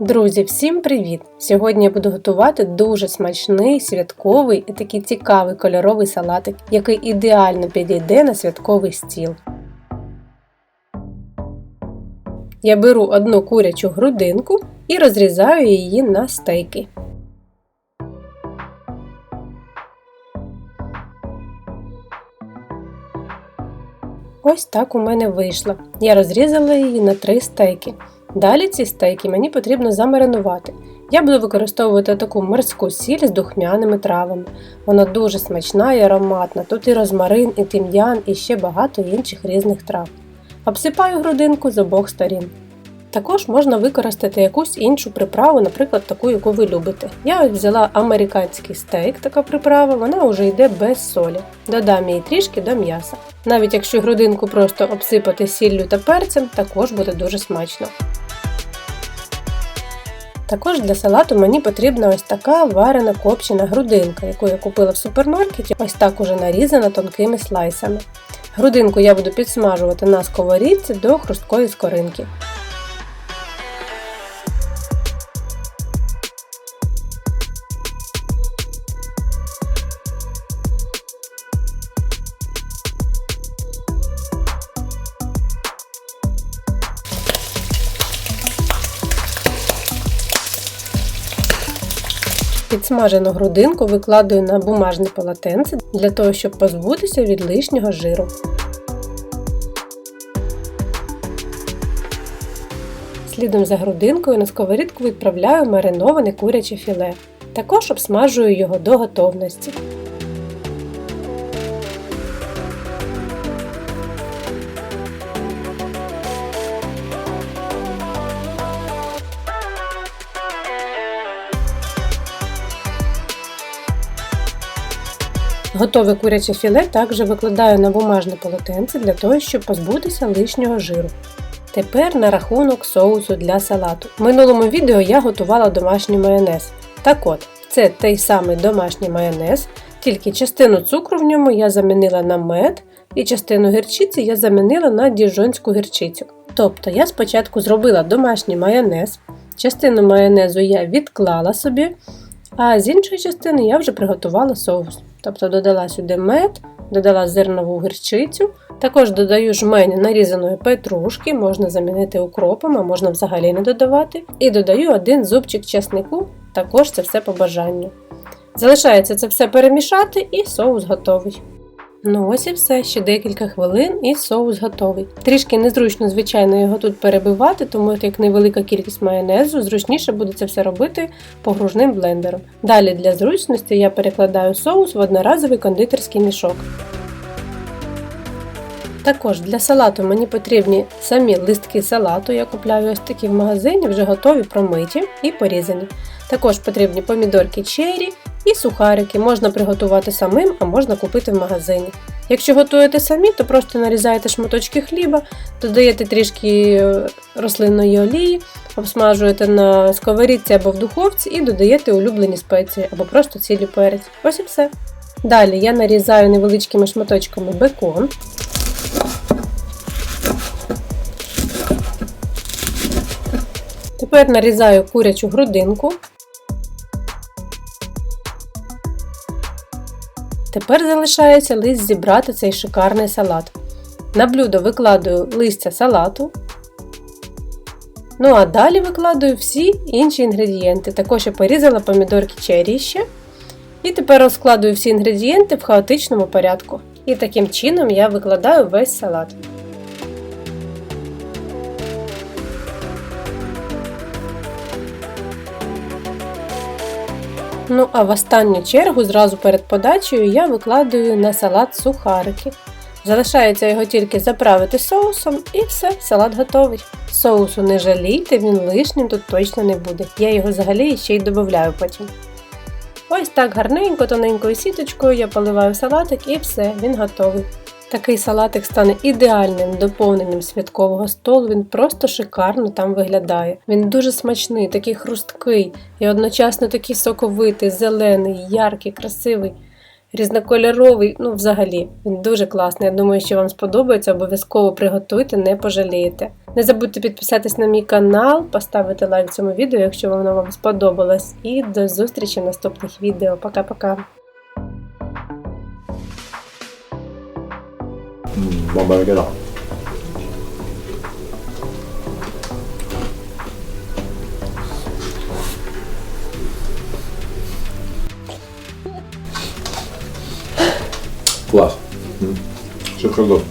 Друзі, всім привіт! Сьогодні я буду готувати дуже смачний, святковий і такий цікавий кольоровий салатик, який ідеально підійде на святковий стіл. Я беру одну курячу грудинку і розрізаю її на стейки. Ось так у мене вийшло. Я розрізала її на три стейки. Далі ці стейки мені потрібно замаринувати. Я буду використовувати таку морську сіль з духмяними травами. Вона дуже смачна і ароматна. Тут і розмарин, і тим'ян, і ще багато інших різних трав. Обсипаю грудинку з обох сторін. Також можна використати якусь іншу приправу, наприклад, таку, яку ви любите. Я ось взяла американський стейк, така приправа, вона вже йде без солі. Додам її трішки до м'яса. Навіть якщо грудинку просто обсипати сіллю та перцем, також буде дуже смачно. Також для салату мені потрібна ось така варена копчена грудинка, яку я купила в супермаркеті, ось так уже нарізана тонкими слайсами. Грудинку я буду підсмажувати на сковорідці до хрусткої скоринки. Підсмажену грудинку викладаю на бумажне полотенце для того, щоб позбутися від лишнього жиру. Слідом за грудинкою на сковорідку відправляю мариноване куряче філе. Також обсмажую його до готовності. Готове куряче філе також викладаю на бумажне полотенце для того, щоб позбутися лишнього жиру. Тепер на рахунок соусу для салату. В минулому відео я готувала домашній майонез. Так от, це той самий домашній майонез, тільки частину цукру в ньому я замінила на мед, і частину гірчиці я замінила на діжонську гірчицю. Тобто я спочатку зробила домашній майонез, частину майонезу я відклала собі, а з іншої частини я вже приготувала соус. Тобто додала сюди мед, додала зернову гірчицю. Також додаю жмень нарізаної петрушки, можна замінити укропом, а можна взагалі не додавати. І додаю один зубчик чеснику, також це все по бажанню. Залишається це все перемішати і соус готовий. Ну ось і все, ще декілька хвилин і соус готовий. Трішки незручно, звичайно, його тут перебивати, тому як невелика кількість майонезу, зручніше буде це все робити погружним блендером. Далі для зручності я перекладаю соус в одноразовий кондитерський мішок. Також для салату мені потрібні самі листки салату, я купляю ось такі в магазині, вже готові промиті і порізані. Також потрібні помідорки черрі і сухарики можна приготувати самим, а можна купити в магазині. Якщо готуєте самі, то просто нарізаєте шматочки хліба, додаєте трішки е, рослинної олії, обсмажуєте на сковорідці або в духовці і додаєте улюблені спеції або просто цілі перець. Ось і все. Далі я нарізаю невеличкими шматочками бекон. Тепер нарізаю курячу грудинку. Тепер залишається лист зібрати цей шикарний салат. На блюдо викладаю листя салату. Ну а далі викладаю всі інші інгредієнти. Також я порізала помідорки черрі ще. І тепер розкладую всі інгредієнти в хаотичному порядку. І таким чином я викладаю весь салат. Ну, а в останню чергу, зразу перед подачею, я викладаю на салат сухарики. Залишається його тільки заправити соусом і все, салат готовий. Соусу не жалійте, він лишнім тут точно не буде. Я його взагалі ще й додаю потім. Ось так гарненько, тоненькою сіточкою я поливаю салатик і все, він готовий. Такий салатик стане ідеальним доповненням святкового столу, він просто шикарно там виглядає. Він дуже смачний, такий хрусткий і одночасно такий соковитий, зелений, яркий, красивий. різнокольоровий, ну взагалі, він дуже класний. Я думаю, що вам сподобається, обов'язково приготуйте, не пожалієте. Не забудьте підписатись на мій канал, поставити лайк цьому відео, якщо воно вам сподобалось. І до зустрічі в наступних відео. Пока-пока! Mm, buon burger. Клас. М, Шоколад.